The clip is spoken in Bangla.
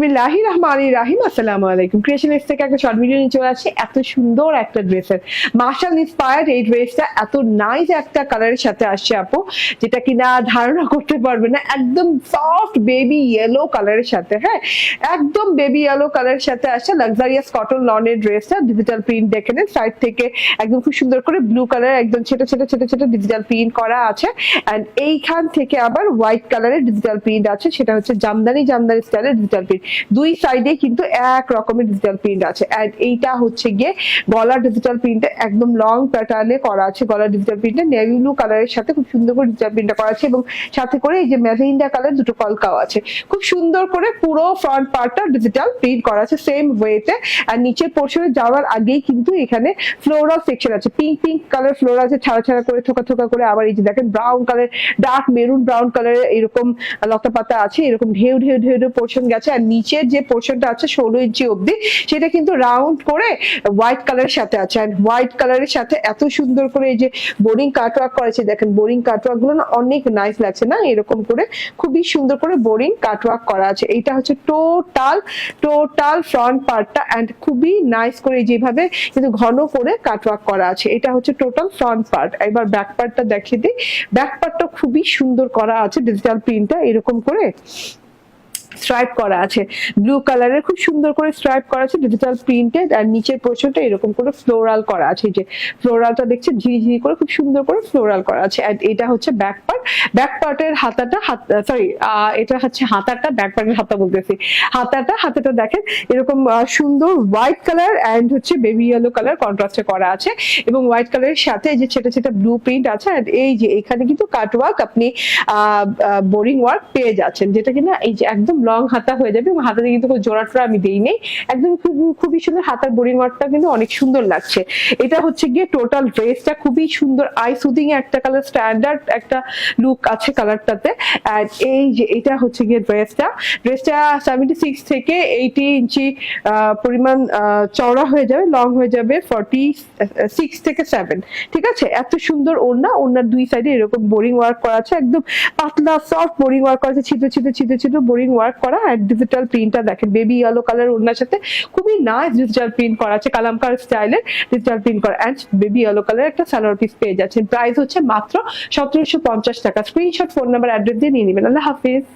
বিসমিল্লাহির রহমানির রাহিম। আসসালামু আলাইকুম। ক্রিয়েশন থেকে একটা শর্ট ভিডিও নিয়ে চলে আসছে। এত সুন্দর একটা ড্রেসের। মার্শাল ইন্সপায়ার্ড এই ড্রেসটা। এত নাইস একটা কালারের সাথে আসছে আপু, যেটা কিনা ধারণা করতে পারবে না। একদম সফট বেবি ইয়েলো কালারের সাথে হ্যাঁ? একদম বেবি ইয়েলো কালারের সাথে আসছে লাক্সারিয়াস কটন লনের ড্রেসটা। ডিজিটাল প্রিন্ট দেখে নেন। সাইড থেকে একদম খুব সুন্দর করে ব্লু কালার একদম ছোট ছোট ছোট ছোট ডিজিটাল প্রিন্ট করা আছে। অ্যান্ড এইখান থেকে আবার হোয়াইট কালারের ডিজিটাল প্রিন্ট আছে। সেটা হচ্ছে জামদানি জামদানি স্টাইলের ডিজিটাল প্রিন্ট দুই সাইডে কিন্তু এক রকমের ডিজিটাল প্রিন্ট আছে। অ্যান্ড এইটা হচ্ছে গিয়ে গলার ডিজিটাল প্রিন্টে একদম লং প্যাটার্নে করা আছে। গলার ডিজিটাল প্রিন্টে নেভি ব্লু কালারের সাথে খুব সুন্দর করে ডিজিটাল প্রিন্টটা করা আছে এবং সাথে করে এই যে ম্যাজেন্ডা কালার দুটো কলকাও আছে। খুব সুন্দর করে পুরো ফ্রন্ট পার্টটা ডিজিটাল প্রিন্ট করা আছে সেম ওয়েতে আর নিচের পোর্শনে যাওয়ার আগেই কিন্তু এখানে ফ্লোরাল সেকশন আছে। পিঙ্ক পিঙ্ক কালার ফ্লোর আছে, ছাড়া ছাড়া করে, থোকা থোকা করে। আবার এই যে দেখেন brown colour dark maroon brown কালারের এরকম লতা পাতা আছে, এরকম ঢেউ ঢেউ ঢেউ ঢেউ পোর্শন গেছে। আর নিচের যে পোর্শনটা আছে ষোলো ইঞ্চি অবধি, সেটা কিন্তু রাউন্ড করে হোয়াইট কালারের সাথে আছে। অ্যান্ড হোয়াইট কালারের সাথে এত সুন্দর করে এই যে বোরিং কাটওয়ার্ক করেছে, দেখেন বোরিং কাটওয়ার্কগুলো না অনেক নাইস লাগছে না? এরকম করে খুবই সুন্দর করে বোরিং কাটওয়ার্ক করা আছে। এইটা হচ্ছে টোটাল টোটাল ফ্রন্ট পার্টটা অ্যান্ড খুবই নাইস করে যেভাবে কিন্তু ঘন করে কাটওয়ার্ক করা আছে। এটা হচ্ছে টোটাল ফ্রন্ট পার্ট এবার ব্যাক পার্টটা দেখিয়ে দিই। ব্যাক পার্টটা খুবই সুন্দর করা আছে ডিজিটাল প্রিন্টটা এরকম করে স্ট্রাইপ করা আছে। ব্লু কালারের খুব সুন্দর করে স্ট্রাইপ করা আছে ডিজিটাল প্রিন্টেড আর নিচের পোর্শনটা এরকম করে ফ্লোরাল করা আছে। যে ফ্লোরালটা দেখছে ঝিরি ঝিরি করে খুব সুন্দর করে ফ্লোরাল করা আছে। এটা হচ্ছে ব্যাক পার্ট ব্যাক পার্টের হাতাটা হাত সরি এটা হচ্ছে হাতাটা ব্যাক পার্টের হাতা বলতেছি। হাতাটা হাতাটা দেখেন এরকম সুন্দর হোয়াইট কালার অ্যান্ড হচ্ছে বেবি ইয়েলো কালার কন্ট্রাস্টে করা আছে। এবং হোয়াইট কালারের সাথে যে ছোটা ছোটা ব্লু প্রিন্ট আছে। এই যে এখানে কিন্তু কাট ওয়ার্ক আপনি বোরিং ওয়ার্ক পেয়ে যাচ্ছেন। যেটা কিনা এই যে একদম লং হাতা হয়ে যাবে হাতাতে কিন্তু কোনো জোড়া টোড়া আমি দেই নেই। একদম খুব- খুবই সুন্দর হাতার বোরিং ওয়ার্কটা কিন্তু অনেক সুন্দর লাগছে। এটা হচ্ছে গিয়ে টোটাল ড্রেসটা খুবই সুন্দর আই সুদিং একটা কালার স্ট্যান্ডার্ড একটা লুক আছে কালারটাতে এই যে এটা হচ্ছে গিয়ে ড্রেসটা ড্রেসটা সেভেন্টি সিক্স থেকে এইটি ইঞ্চি পরিমাণ চওড়া হয়ে যাবে লং হয়ে যাবে ফর্টি সিক্স থেকে সেভেন ঠিক আছে? এত সুন্দর ওড়না, ওড়নার দুই সাইডে এরকম বোরিং ওয়ার্ক করা আছে। একদম পাতলা সফট বোরিং ওয়ার্ক করা আছে, ছিদ্র ছিদ্র ছিদ্র ছিদ্র বোরিং ওয়ার্ক করা আর ডিজিটাল প্রিন্টটা দেখেন বেবি ইয়েলো কালার ওড়নার সাথে খুবই নাইস ডিজিটাল প্রিন্ট করা আছে কালামকার স্টাইলের ডিজিটাল প্রিন্ট করা। অ্যান্ড বেবি ইয়েলো কালার একটা সালোয়ার পিস পেয়ে যাচ্ছেন। প্রাইস হচ্ছে মাত্র সতেরোশো পঞ্চাশ টাকা। স্ক্রিনশট ফোন নাম্বার অ্যাড্রেস দিয়ে নিয়ে নেবেন। আল্লাহ হাফিজ।